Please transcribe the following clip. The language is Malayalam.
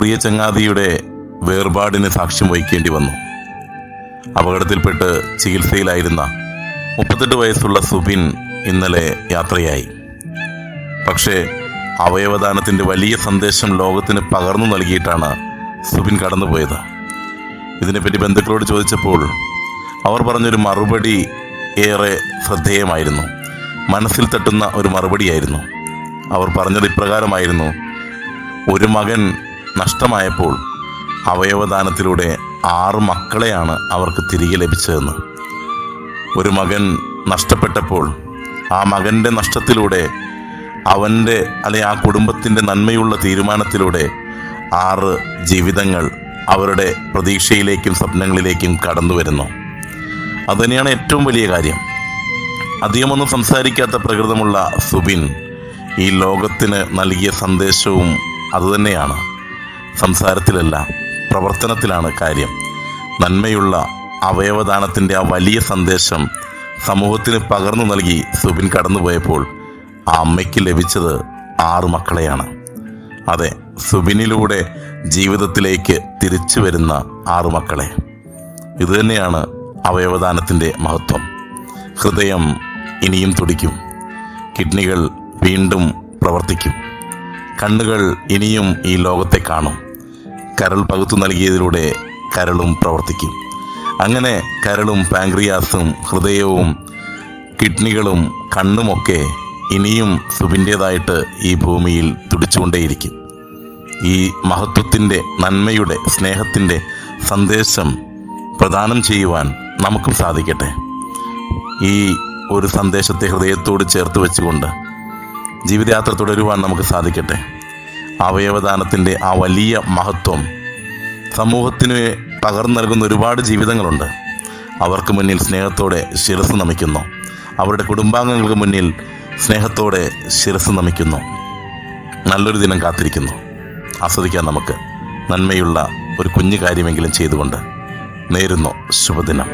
പ്രിയ ചങ്ങാതിയുടെ വേർപാടിന് സാക്ഷ്യം വഹിക്കേണ്ടി വന്നു. അപകടത്തിൽപ്പെട്ട് ചികിത്സയിലായിരുന്ന മുപ്പത്തെട്ട് വയസ്സുള്ള സുബിൻ ഇന്നലെ യാത്രയായി. പക്ഷേ അവയവദാനത്തിന്റെ വലിയ സന്ദേശം ലോകത്തിന് പകർന്നു നൽകിയിട്ടാണ് സുബിൻ കടന്നുപോയത്. ഇതിനെപ്പറ്റി ബന്ധുക്കളോട് ചോദിച്ചപ്പോൾ അവർ പറഞ്ഞൊരു മറുപടി ഏറെ ശ്രദ്ധേയമായിരുന്നു. മനസ്സിൽ തട്ടുന്ന ഒരു മറുപടിയായിരുന്നു. അവർ പറഞ്ഞത് ഇപ്രകാരമായിരുന്നു. ഒരു മകൻ നഷ്ടമായപ്പോൾ അവയവദാനത്തിലൂടെ ആറ് മക്കളെയാണ് അവർക്ക് തിരികെ ലഭിച്ചതെന്ന്. ഒരു മകൻ നഷ്ടപ്പെട്ടപ്പോൾ ആ മകന്റെ നഷ്ടത്തിലൂടെ അവന്റെ അല്ലെ ആ കുടുംബത്തിന്റെ നന്മയുള്ള തീരുമാനത്തിലൂടെ ആറ് ജീവിതങ്ങൾ അവരുടെ പ്രതീക്ഷയിലേക്കും സ്വപ്നങ്ങളിലേക്കും കടന്നു വരുന്നു. അതുതന്നെയാണ് ഏറ്റവും വലിയ കാര്യം. അധികമൊന്നും സംസാരിക്കാത്ത പ്രകൃതമുള്ള സുബിൻ ഈ ലോകത്തിന് നൽകിയ സന്ദേശവും അതുതന്നെയാണ്. സംസാരത്തിലല്ല പ്രവർത്തനത്തിലാണ് കാര്യം. നന്മയുള്ള അവയവദാനത്തിന്റെ ആ വലിയ സന്ദേശം സമൂഹത്തിന് പകർന്നു നൽകി സുബിൻ കടന്നുപോയപ്പോൾ ആ അമ്മയ്ക്ക് ലഭിച്ചത് ആറു മക്കളെയാണ്. അതെ സുബിനിലൂടെ ജീവിതത്തിലേക്ക് തിരിച്ചു വരുന്ന ആറു മക്കളെ. ഇതുതന്നെയാണ് അവയവദാനത്തിന്റെ മഹത്വം. ഹൃദയം ഇനിയും തുടിക്കും. കിഡ്നികൾ വീണ്ടും പ്രവർത്തിക്കും. കണ്ണുകൾ ഇനിയും ഈ ലോകത്തെ കാണും. കരൾ പകുത്തു നൽകിയതിലൂടെ കരളും പ്രവർത്തിക്കും. അങ്ങനെ കരളും പാങ്ക്രിയാസും ഹൃദയവും കിഡ്നികളും കണ്ണുമൊക്കെ ഇനിയും സുബിന്റേതായിട്ട് ഈ ഭൂമിയിൽ തുടിച്ചുകൊണ്ടേയിരിക്കും. ഈ മഹത്വത്തിന്റെ നന്മയുടെ സ്നേഹത്തിന്റെ സന്ദേശം പ്രദാനം ചെയ്യുവാൻ നമുക്കും സാധിക്കട്ടെ. ഈ ഒരു സന്ദേശത്തെ ഹൃദയത്തോട് ചേർത്ത് വെച്ചുകൊണ്ട് ജീവിതയാത്ര തുടരുവാൻ നമുക്ക് സാധിക്കട്ടെ. അവയവദാനത്തിന്റെ ആ വലിയ മഹത്വം സമൂഹത്തിന് പകർന്നു നൽകുന്ന ഒരുപാട് ജീവിതങ്ങളുണ്ട്. അവർക്ക് മുന്നിൽ സ്നേഹത്തോടെ ശിരസ് നമിക്കുന്നു. അവരുടെ കുടുംബാംഗങ്ങൾക്ക് മുന്നിൽ സ്നേഹത്തോടെ ശിരസ് നമിക്കുന്നു. നല്ലൊരു ദിനം കാത്തിരിക്കുന്നു. ആസ്വദിക്കാൻ നമുക്ക്. നന്മയുള്ള ഒരു കുഞ്ഞു കാര്യമെങ്കിലും ചെയ്തുകൊണ്ട് നേരുന്നു ശുഭദിനം.